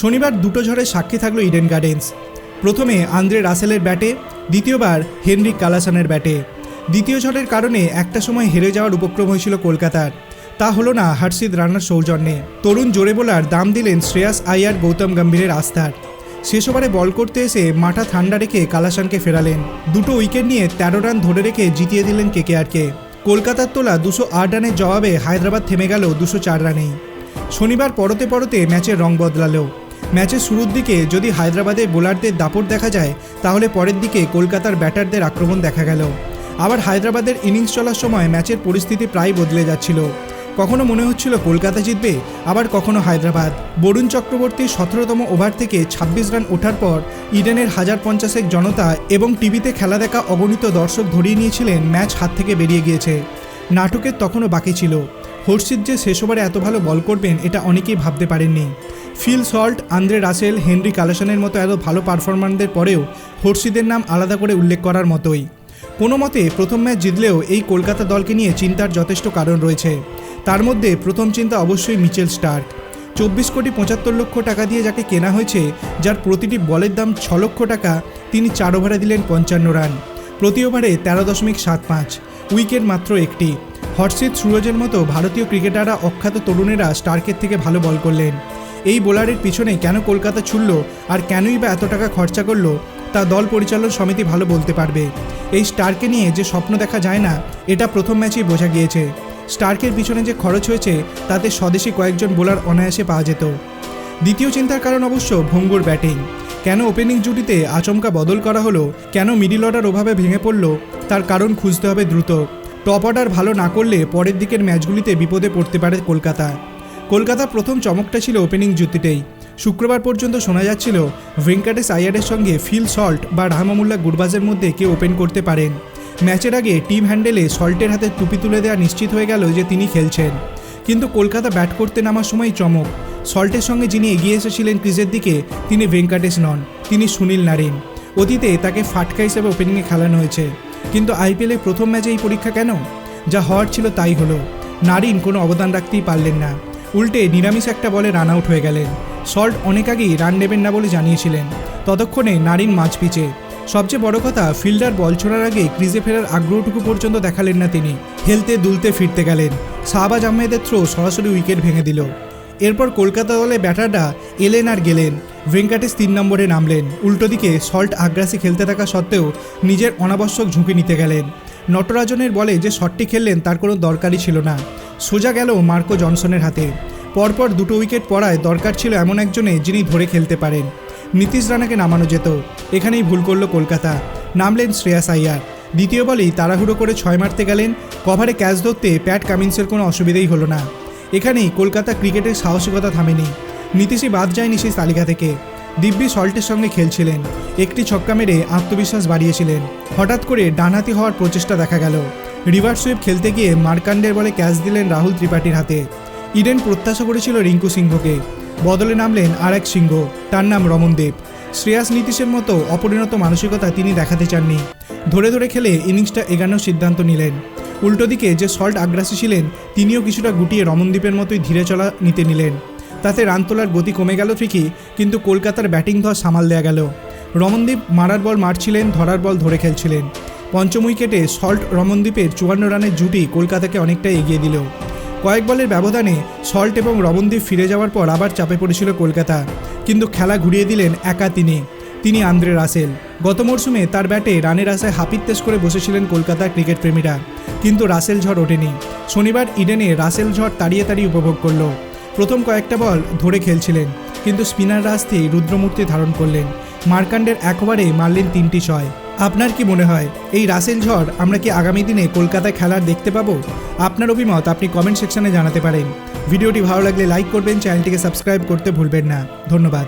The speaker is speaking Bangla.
শনিবার দুটো ঝড়ের সাক্ষী থাকল ইডেন গার্ডেন্স প্রথমে আন্দ্রে রাসেলের ব্যাটে, দ্বিতীয়বার হেনরিক কালাসানের ব্যাটে। দ্বিতীয় ঝড়ের কারণে একটা সময় হেরে যাওয়ার উপক্রম হয়েছিল কলকাতার। তা হলো না হর্ষিত রানার সৌজন্যে। তরুণ জোরে বোলার দাম দিলেন শ্রেয়াস আইয়ার গৌতম গম্ভীরের আস্থার। শেষ ওভারে বল করতে এসে মাথা ঠান্ডা রেখে কালাসানকে ফেরালেন। দুটো উইকেট নিয়ে তেরো রান ধরে রেখে জিতিয়ে দিলেন কেকেআরকে। কলকাতার তোলা দুশো আট রানের জবাবে হায়দ্রাবাদ থেমে গেল দুশো চার রানেই। শনিবার পরতে পরতে ম্যাচের রং বদলালো। ম্যাচের শুরুর দিকে যদি হায়দ্রাবাদের বোলারদের দাপট দেখা যায়, তাহলে পরের দিকে কলকাতার ব্যাটারদের আক্রমণ দেখা গেল। আবার হায়দ্রাবাদের ইনিংস চলার সময় ম্যাচের পরিস্থিতি প্রায় বদলে যাচ্ছিল। কখনো মনে হচ্ছিল কলকাতা জিতবে, আবার কখনো হায়দ্রাবাদ। বরুণ চক্রবর্তীর সতেরোতম ওভার থেকে ২৬ রান ওঠার পর ইডেনের হাজার পঞ্চাশেক জনতা এবং টিভিতে খেলা দেখা অগণিত দর্শক ধরিয়ে নিয়েছিলেন ম্যাচ হাত থেকে বেরিয়ে গিয়েছে। নাটকের তখনও বাকি ছিল। হর্ষিত যে শেষ ওভারে এত ভালো বল করবেন, এটা অনেকেই ভাবতে পারেননি। Phil Salt, Andre Russell, Henry কালেশনের মতো এত ভালো পারফরমারদের পরেও হর্ষিদের নাম আলাদা করে উল্লেখ করার মতোই। কোনো মতে, প্রথম ম্যাচ জিতলেও এই কলকাতা দলকে নিয়ে চিন্তার যথেষ্ট কারণ রয়েছে। তার মধ্যে প্রথম চিন্তা অবশ্যই মিচেল স্টার্ক। চব্বিশ কোটি পঁচাত্তর লক্ষ টাকা দিয়ে যাকে কেনা হয়েছে, যার প্রতিটি বলের দাম ছ লক্ষ টাকা, তিনি চার ওভারে দিলেন পঞ্চান্ন রান। প্রতি ওভারে তেরো দশমিক সাত পাঁচ, উইকেট মাত্র একটি। হর্ষিত সুরজের মতো ভারতীয় ক্রিকেটাররা অখ্যাত তরুণেরা স্টার্কের থেকে ভালো বল করলেন। এই বোলারের পিছনে কেন কলকাতা ছুড়ল আর কেনই বা এত টাকা খরচা করল, তা দল পরিচালন সমিতি ভালো বলতে পারবে। এই স্টারকে নিয়ে যে স্বপ্ন দেখা যায় না, এটা প্রথম ম্যাচেই বোঝা গিয়েছে। স্টার্কের পিছনে যে খরচ হয়েছে, তাতে স্বদেশি কয়েকজন বোলার অনায়াসে পাওয়া যেত। দ্বিতীয় চিন্তার কারণ অবশ্য ভঙ্গুর ব্যাটিং। কেন ওপেনিং জুটিতে আচমকা বদল করা হলো, কেন মিডিল অর্ডার ওভাবে ভেঙে পড়ল, তার কারণ খুঁজতে হবে দ্রুত। টপ অর্ডার ভালো না করলে পরের দিকের ম্যাচগুলিতে বিপদে পড়তে পারে কলকাতা। কলকাতার প্রথম চমকটা ছিল ওপেনিং জুতিতেই শুক্রবার পর্যন্ত শোনা যাচ্ছিল ভেঙ্কাটেশ আয়ারের সঙ্গে ফিল সল্ট বা রাহমামুল্লাহ গুরবাজের মধ্যে কে ওপেন করতে পারেন। ম্যাচের আগে টিম হ্যান্ডেলে সল্টের হাতে টুপি তুলে দেওয়া নিশ্চিত হয়ে গেল যে তিনি খেলছেন। কিন্তু কলকাতা ব্যাট করতে নামার সময় চমক। সল্টের সঙ্গে যিনি এগিয়ে এসেছিলেন ক্রিজের দিকে, তিনি ভেঙ্কাটেশ নন, তিনি সুনীল নারিন। অতীতে তাকে ফাটকা হিসেবে ওপেনিংয়ে খেলানো হয়েছে। কিন্তু আইপিএলে প্রথম ম্যাচে এই পরীক্ষা কেন? যা হওয়ার ছিল তাই হলো। নারিন কোনো অবদান রাখতেই পারলেন না। উল্টে নিরামিষ একটা বলে রান আউট হয়ে গেলেন। সল্ট অনেক আগেই রান নেবেন না বলে জানিয়েছিলেন। ততক্ষণে নারিন মাঝ পিচে। সবচেয়ে বড় কথা ফিল্ডার বল ছোড়ার আগে ক্রিজে ফেরার আগ্রহটুকু পর্যন্ত দেখালেন না তিনি। হেলতে দুলতে ফিরতে গেলেন। শাহবাজ আহমেদের থ্রো সরাসরি উইকেট ভেঙে দিল। এরপর কলকাতা দলে ব্যাটাররা এলেন আর গেলেন। ভেঙ্কাটেশ তিন নম্বরে নামলেন। উল্টো দিকে সল্ট আগ্রাসী খেলতে থাকা সত্ত্বেও নিজের অনাবশ্যক ঝুঁকি নিতে গেলেন। নটরাজনের বলে যে শটটি খেললেন তার কোনো দরকারই ছিল না। সোজা গেল মার্কো জনসনের হাতে। পরপর দুটো উইকেট পড়ায় দরকার ছিল এমন একজনে যিনি ধরে খেলতে পারেন। নীতিশ রানাকে নামানো যেত। এখানেই ভুল করল কলকাতা। নামলেন শ্রেয়াস আইয়ার দ্বিতীয় বলেই তাড়াহুড়ো করে ছয় মারতে গেলেন। কভারে ক্যাচ ধরতে প্যাট কামিন্সের কোনো অসুবিধেই হলো না। এখানেই কলকাতা ক্রিকেটের সাহসিকতা থামেনি। নীতিশই বাদ যায়নি সেই তালিকা থেকে। দিব্যি সল্টের সঙ্গে খেলছিলেন। একটি ছক্কা মেরে আত্মবিশ্বাস বাড়িয়েছিলেন। হঠাৎ করে ডানহাতি হওয়ার প্রচেষ্টা দেখা গেল। রিভার্স সুইপ খেলতে গিয়ে মার্কান্ডের বলে ক্যাচ দিলেন রাহুল ত্রিপাঠীর হাতে। ইডেন প্রত্যাশা করেছিল রিঙ্কু সিংহকে। বদলে নামলেন আর এক সিংহ, তার নাম রমনদেব শ্রেয়াস নীতিশের মতো অপরিণত মানসিকতা তিনি দেখাতে চাননি। ধরে ধরে খেলে ইনিংসটা এগানোর সিদ্ধান্ত নিলেন। উল্টো দিকে যে সল্ট আগ্রাসী ছিলেন, তিনিও কিছুটা গুটিয়ে রমনদ্বীপের মতোই ধীরে চলা নিতে নিলেন। তাতে রান তোলার গতি কমে গেল ঠিকই, কিন্তু কলকাতার ব্যাটিং ধর সামাল দেয়া গেল। রমনদীপ মারার বল মারছিলেন, ধরার বল ধরে খেলছিলেন। পঞ্চম উইকেটে সল্ট রমনদ্বীপের চুয়ান্ন রানের জুটি কলকাতাকে অনেকটা এগিয়ে দিল। কয়েক বলের ব্যবধানে সল্ট এবং রমনদ্বীপ ফিরে যাওয়ার পর আবার চাপে পড়েছিল কলকাতা, কিন্তু খেলা ঘুরিয়ে দিলেন একা তিনি তিনি আন্দ্রে রাসেল। গত মরশুমে তার ব্যাটে রানের আশায় হাপিত্তেশ করে বসেছিলেন কলকাতার ক্রিকেট প্রেমীরা, কিন্তু রাসেল ঝড় ওঠেনি। শনিবার ইডেনে রাসেল ঝড় তাড়িয়ে তাড়িয়ে উপভোগ করল। প্রথম কয়েকটা বল ধরে খেলছিলেন, কিন্তু স্পিনার রাস্তি রুদ্রমূর্তি ধারণ করলেন। মার্কান্ডের একবারে মারলেন তিনটি ছয়। আপনার কি মনে হয়, এই রাসেল ঝড় আমরা কি আগামী দিনে কলকাতায় খেলার দেখতে পাবো? আপনার অভিমত আপনি কমেন্ট সেকশনে জানাতে পারেন। ভিডিওটি ভালো লাগলে লাইক করবেন, চ্যানেলটিকে সাবস্ক্রাইব করতে ভুলবেন না। ধন্যবাদ।